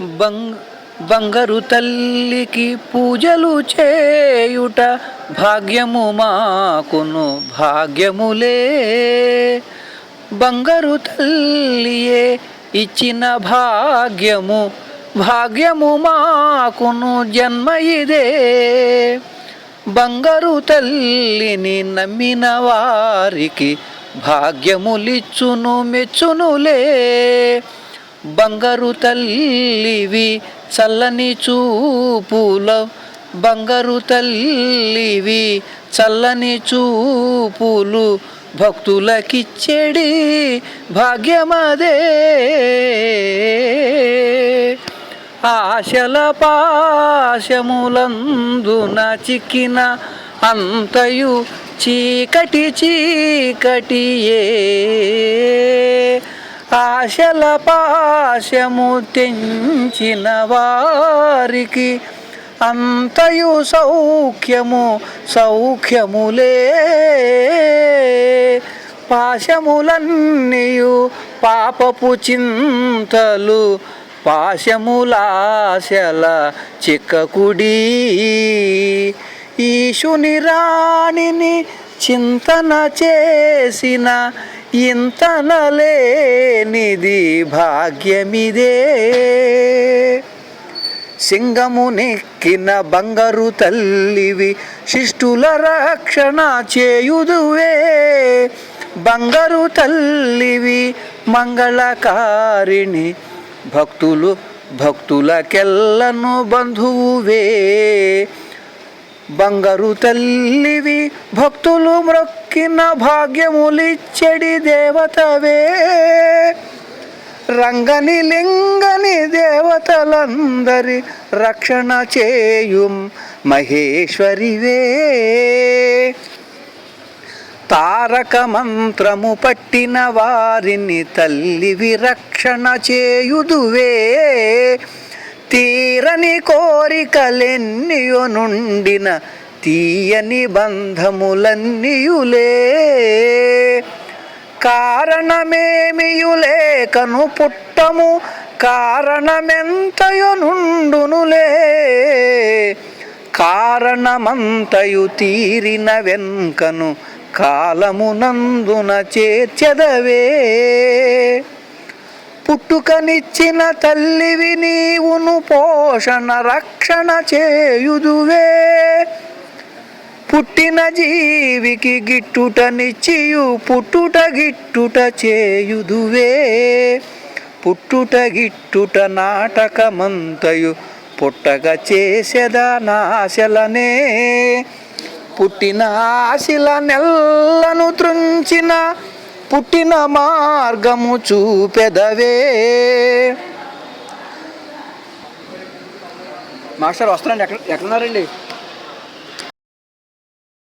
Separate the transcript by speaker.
Speaker 1: బంగ్ బంగారు తల్లికి పూజలు చేయుట భాగ్యము మాకును భాగ్యములే. బంగారు తల్లియే ఇచ్చిన భాగ్యము భాగ్యము మాకును జన్మ ఇదే. బంగారు తల్లిని నమ్మిన వారికి భాగ్యములిచ్చును మెచ్చునులే. బంగారు తల్లివి చల్లని చూపుల. బంగారు తల్లివి చల్లని చూపులు భక్తులకిచ్చేడి భాగ్యమదే. ఆశల పాశములందున చిక్కిన అంతయు చీకటి చీకటియే. ఆశల పాశము తెంచిన వారికి అంతయు సౌఖ్యము సౌఖ్యములే. పాశములన్నీయు పాపపు చింతలు పాశములాశల చిక్కకుడి. ఈశుని రాణిని చింతన చేసిన ఇంతనలేనిది భాగ్యమిదే. సింగము నెక్కిన బంగారు తల్లివి శిష్టుల రక్షణ చేయుదువే. బంగారు తల్లివి మంగళకారిణి భక్తులు భక్తులకెల్లను బంధువువే. బంగారు తల్లివి భక్తులు మ్రొక్కిన భాగ్యములిచ్చడి దేవతవే. రంగని లింగని దేవతలందరి రక్షణ చేయుం మహేశ్వరివే. తారక మంత్రము పట్టిన వారిని తల్లివి రక్షణ చేయుదువే. తీరని కోరికలెన్నియో నుండిన తీయని బంధములన్నీయులే. కారణమేమియులేకను పుట్టము కారణమెంతయు నుండునులే. కారణమంతయు తీరిన వెంకను కాలమునందున చేర్చెదవే. పుట్టుకనిచ్చిన తల్లివి నీవును పోషణ రక్షణ చేయుదువే. పుట్టిన జీవికి గిట్టుటనిచ్చియు పుట్టుట గిట్టుట చేయుదువే. పుట్టుట గిట్టుట నాటకమంతయు పుట్టగ చేసెద నాశలనే. పుట్టిన ఆశల నెల్లను త్రుంచిన పుట్టిన మార్గము చూపెదవే. మాస్టర్ వస్తున్నాండి ఎక్కడ ఎక్కడున్నారండి?